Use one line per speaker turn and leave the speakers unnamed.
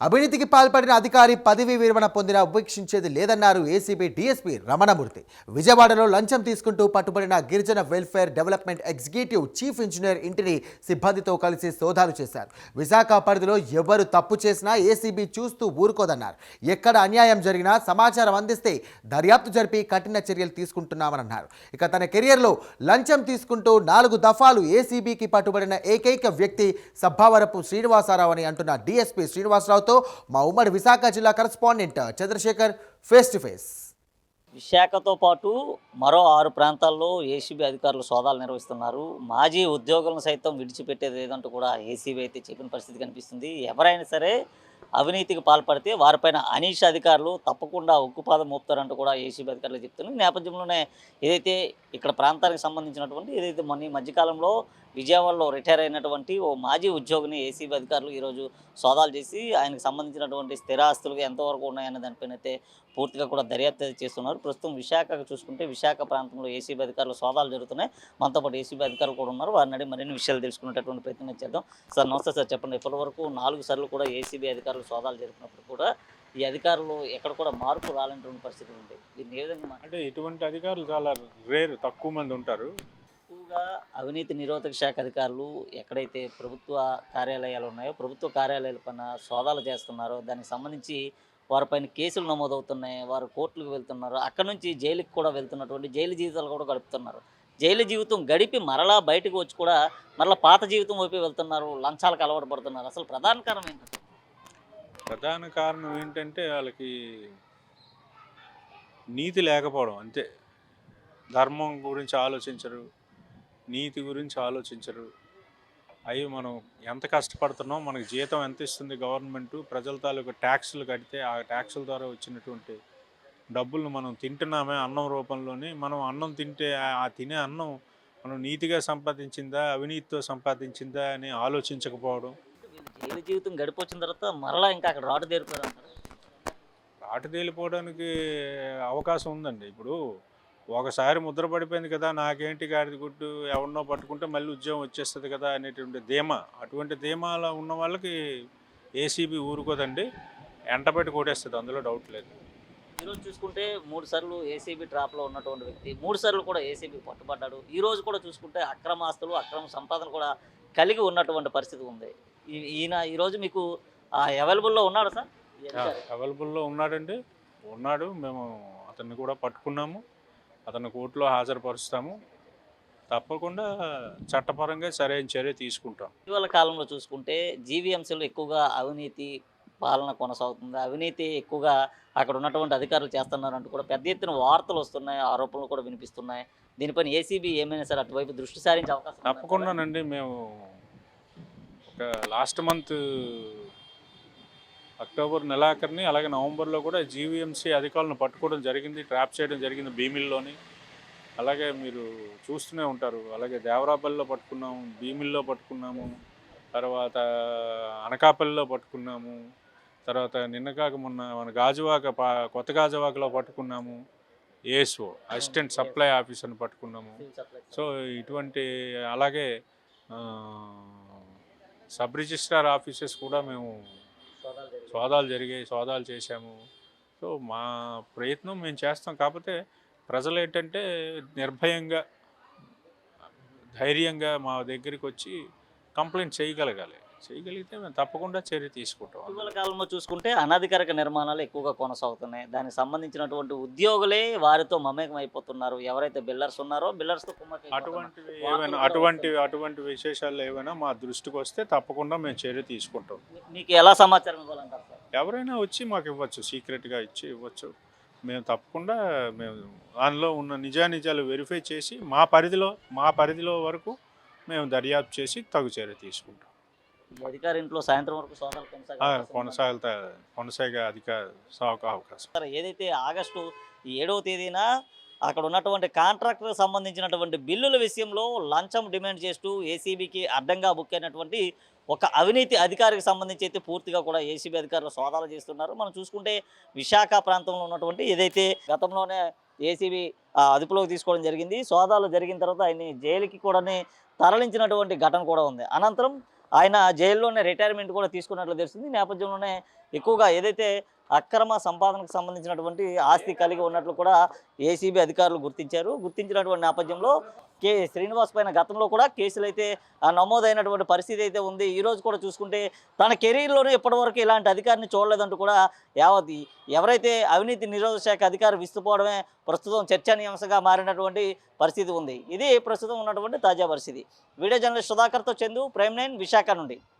అవినీతికి పాల్పడిన అధికారి పదవి విరమణ పొందిన ఉపేక్షించేది లేదన్నారు ఏసీబీ డీఎస్పీ రమణమూర్తి. విజయవాడలో లంచం తీసుకుంటూ పట్టుబడిన గిరిజన welfare development executive chief engineer ఇంటిని సిబ్బందితో కలిసి సోదాలు చేశారు. విశాఖ పరిధిలో ఎవరు తప్పు చేసినా ఏసీబీ చూస్తూ ఊరుకోదన్నారు. ఎక్కడ అన్యాయం జరిగినా సమాచారం అందిస్తే దర్యాప్తు జరిపి కఠిన చర్యలు తీసుకుంటున్నామని అన్నారు ఇక తన కెరియర్లో లంచం తీసుకుంటూ నాలుగు దఫాలు ఏసీబీకి పట్టుబడిన ఏకైక వ్యక్తి సభావరపు శ్రీనివాసరావు అని అంటున్న డీఎస్పీ వారితో మా ఉమ్మడి విశాఖ జిల్లా correspondent Chandrashekar face to face.
విశాఖతో పాటు మరో ఆరు ప్రాంతాల్లో ఏసీబీ అధికారులు సోదాలు నిర్వహిస్తున్నారు. మాజీ ఉద్యోగులను సైతం విడిచిపెట్టేది లేదంటూ కూడా ఏసీబీ అయితే చెప్పిన పరిస్థితి కనిపిస్తుంది. ఎవరైనా సరే అవినీతికి పాల్పడితే వారిపైన అనీష్ అధికారులు తప్పకుండా ఉక్కుపాదం మోపుతారంటూ కూడా ఏసీబీ అధికారులు చెప్తున్నారు. నేపథ్యంలోనే ఏదైతే ఇక్కడ ప్రాంతానికి సంబంధించినటువంటి ఏదైతే మొన్న ఈ మధ్యకాలంలో విజయవాడలో రిటైర్ అయినటువంటి ఓ మాజీ ఉద్యోగిని ఏసీబీ అధికారులు ఈరోజు సోదాలు చేసి ఆయనకు సంబంధించినటువంటి స్థిరాస్తులు ఎంతవరకు ఉన్నాయనే దానిపైన అయితే పూర్తిగా కూడా దర్యాప్తు చేస్తున్నారు. ప్రస్తుతం విశాఖకు చూసుకుంటే విశాఖ ప్రాంతంలో ఏసీబీ అధికారులు సోదాలు జరుగుతున్నాయి. మనతో పాటు ఏసీబీ అధికారులు కూడా ఉన్నారు. వారిని మరిన్ని విషయాలు తెలుసుకునేటటువంటి ప్రయత్నం చేద్దాం. సార్ నమస్తే సార్. చెప్పండి. ఇప్పటి వరకు నాలుగు సార్లు కూడా ఏసీబీ అధికారులు సోదాలు జరిపినప్పుడు కూడా ఈ అధికారులు ఎక్కడ కూడా మార్పు రాలేనటువంటి పరిస్థితి ఉంది దీన్ని ఏ విధంగా
అంటే ఇటువంటి అధికారులు చాలా రేరు తక్కువ మంది ఉంటారు.
ఎక్కువగా అవినీతి నిరోధక శాఖ అధికారులు ఎక్కడైతే ప్రభుత్వ కార్యాలయాలు ఉన్నాయో ప్రభుత్వ కార్యాలయాల పైన సోదాలు చేస్తున్నారో దానికి సంబంధించి వారిపైన కేసులు నమోదవుతున్నాయి వారు కోర్టులకు వెళ్తున్నారు అక్కడ నుంచి జైలుకి కూడా వెళ్తున్నటువంటి జైలు జీవితాలు కూడా గడుపుతున్నారు. జైలు జీవితం గడిపి మరలా బయటకు వచ్చి కూడా మరలా పాత జీవితం వైపు వెళ్తున్నారు లంచాలకు అలవాటు పడుతున్నారు. అసలు ప్రధాన కారణం ఏంటంటే
ప్రధాన కారణం ఏంటంటే వాళ్ళకి నీతి లేకపోవడం అంతే. ధర్మం గురించి ఆలోచించరు నీతి గురించి ఆలోచించరు. అవి మనం ఎంత కష్టపడుతున్నాం మనకి జీతం ఎంత ఇస్తుంది గవర్నమెంట్ ప్రజల తాలూకు ట్యాక్సులు కడితే ఆ ట్యాక్సుల ద్వారా వచ్చినటువంటి డబ్బులను మనం తింటున్నామే అన్నం రూపంలోనే. మనం అన్నం తింటే ఆ తినే అన్నం మనం నీతిగా సంపాదించిందా అవినీతితో సంపాదించిందా అని ఆలోచించకపోవడం.
జైలు జీవితం గడిపొచ్చిన తర్వాత మరలా ఇంకా అక్కడ రాటు అంటారు?
రాటు తేలిపోవడానికి అవకాశం ఉందండి. ఇప్పుడు ఒకసారి ముద్ర పడిపోయింది కదా నాకేంటి గాడిద గుడ్డు ఎవరినో పట్టుకుంటే మళ్ళీ ఉద్యోగం వచ్చేస్తుంది కదా అనేటువంటి ధీమా. అటువంటి ధీమాలో ఉన్న వాళ్ళకి ఏసీబీ ఊరుకోదండి. ఎంటబెట్టి కొట్టేస్తుంది అందులో డౌట్ లేదు.
ఈరోజు చూసుకుంటే మూడు సార్లు ఏసీబీ ట్రాప్లో ఉన్నటువంటి వ్యక్తి మూడు సార్లు కూడా ఏసీబీ పట్టుబడ్డాడు. ఈ రోజు కూడా చూసుకుంటే అక్రమ ఆస్తులు అక్రమ సంపాదన కూడా కలిగి ఉన్నటువంటి పరిస్థితి ఉంది. ఈయన ఈరోజు మీకు అవైలబుల్లో ఉన్నాడు సార్.
అవైలబుల్లో ఉన్నాడండి. ఉన్నాడు. మేము అతన్ని కూడా పట్టుకున్నాము. అతన్ని కోర్టులో హాజరుపరుస్తాము. తప్పకుండా చట్టపరంగా సరైన చర్య తీసుకుంటాం.
ఇటీవల కాలంలో చూసుకుంటే జీవీఎంసీలో ఎక్కువగా అవినీతి పాలన కొనసాగుతుంది. అవినీతి ఎక్కువగా అక్కడ ఉన్నటువంటి అధికారులు చేస్తున్నారంటూ కూడా పెద్ద ఎత్తున వార్తలు వస్తున్నాయి. ఆరోపణలు కూడా వినిపిస్తున్నాయి. దీనిపైన ఏసీబీ ఏమైనా సరే అటువైపు దృష్టి సారించే అవకాశం?
తప్పకుండానండి. మేము లాస్ట్ మంత్ అక్టోబర్ నెలాఖరిని అలాగే నవంబర్లో కూడా జీవీఎంసీ అధికారులను పట్టుకోవడం జరిగింది ట్రాప్ చేయడం జరిగింది భీమిల్లోని. అలాగే మీరు చూస్తూనే ఉంటారు అలాగే దేవరాపల్లిలో పట్టుకున్నాము భీమిల్లో పట్టుకున్నాము తర్వాత అనకాపల్లిలో పట్టుకున్నాము తర్వాత నిన్న కాక మొన్న మన గాజువాక పా కొత్త గాజువాకలో పట్టుకున్నాము ఏఎస్ఓ అసిస్టెంట్ సప్లై ఆఫీసర్ని పట్టుకున్నాము. సో ఇటువంటి అలాగే సబ్ రిజిస్ట్రార్ ఆఫీసెస్ కూడా మేము
సోదాలు జరిగాయి.
సోదాలు సోదాలు చేశాము సో మా ప్రయత్నం మేము చేస్తాం కాకపోతే ప్రజలు ఏంటంటే నిర్భయంగా ధైర్యంగా మా దగ్గరికి వచ్చి కంప్లైంట్ చేయగలగాలి చేయగలిగితే మేము తప్పకుండా చర్య తీసుకుంటాం
ఇటీవల కాలంలో చూసుకుంటే అనధికారిక నిర్మాణాలు ఎక్కువగా కొనసాగుతున్నాయి. దానికి సంబంధించినటువంటి ఉద్యోగులే వారితో మమేకం అయిపోతున్నారు. ఎవరైతే బిల్డర్స్ ఉన్నారో కుమ్మక్క
అటువంటివి ఏమైనా అటువంటి అటువంటి విశేషాలు ఏమైనా మా దృష్టికి వస్తే తప్పకుండా మేము చర్య తీసుకుంటాం.
మీకు ఎలా సమాచారం ఇవ్వాలంటారు సార్?
ఎవరైనా వచ్చి మాకు ఇవ్వచ్చు సీక్రెట్గా ఇచ్చి ఇవ్వచ్చు. మేము తప్పకుండా మేము దానిలో ఉన్న నిజానిజాలు వెరిఫై చేసి మా పరిధిలో మా పరిధిలో వరకు మేము దర్యాప్తు చేసి తగు చర్య తీసుకుంటాం.
అధికారి ఇంట్లో సాయంత్రం వరకు సోదాలు
ఆ,
కొనసాగే
కొనసాగుతా కొనసాగే అధిక సాగు అవకాశం.
సార్ ఏదైతే ఆగస్టు ఏడవ తేదీన అక్కడ ఉన్నటువంటి కాంట్రాక్టర్ సంబంధించినటువంటి బిల్లుల విషయంలో లంచం డిమాండ్ చేస్తూ ఏసీబీకి అడ్డంగా బుక్ అయినటువంటి ఒక అవినీతి అధికారికి సంబంధించి అయితే పూర్తిగా కూడా ఏసీబీ అధికారులు సోదాలు చేస్తున్నారు. మనం చూసుకుంటే విశాఖ ప్రాంతంలో ఉన్నటువంటి ఏదైతే గతంలోనే ఏసీబీ అదుపులోకి తీసుకోవడం జరిగింది. సోదాలు జరిగిన తర్వాత ఆయన్ని జైలుకి కూడా తరలించినటువంటి ఘటన కూడా ఉంది. అనంతరం ఆయన జైల్లోనే రిటైర్మెంట్ కూడా తీసుకున్నట్లు తెలుస్తుంది. నేపథ్యంలోనే ఎక్కువగా ఏదైతే అక్రమ సంపాదనకు సంబంధించినటువంటి ఆస్తి కలిగి ఉన్నట్లు కూడా ఏసీబీ అధికారులు గుర్తించారు. గుర్తించినటువంటి నేపథ్యంలో కే శ్రీనివాస్ పైన గతంలో కూడా కేసులు అయితే ఆ, నమోదైనటువంటి పరిస్థితి అయితే ఉంది. ఈరోజు కూడా చూసుకుంటే తన కెరీర్లోనూ ఇప్పటివరకు ఇలాంటి అధికారిని చూడలేదంటూ కూడా యావత్ ఎవరైతే అవినీతి నిరోధక శాఖ అధికారి విస్తుపోవడమే ప్రస్తుతం చర్చనీయాంశంగా మారినటువంటి పరిస్థితి ఉంది. ఇది ప్రస్తుతం ఉన్నటువంటి తాజా పరిస్థితి. వీడియో జర్నలిస్ట్ సుధాకర్తో చందు ప్రైమ్ నైన్ విశాఖ నుండి.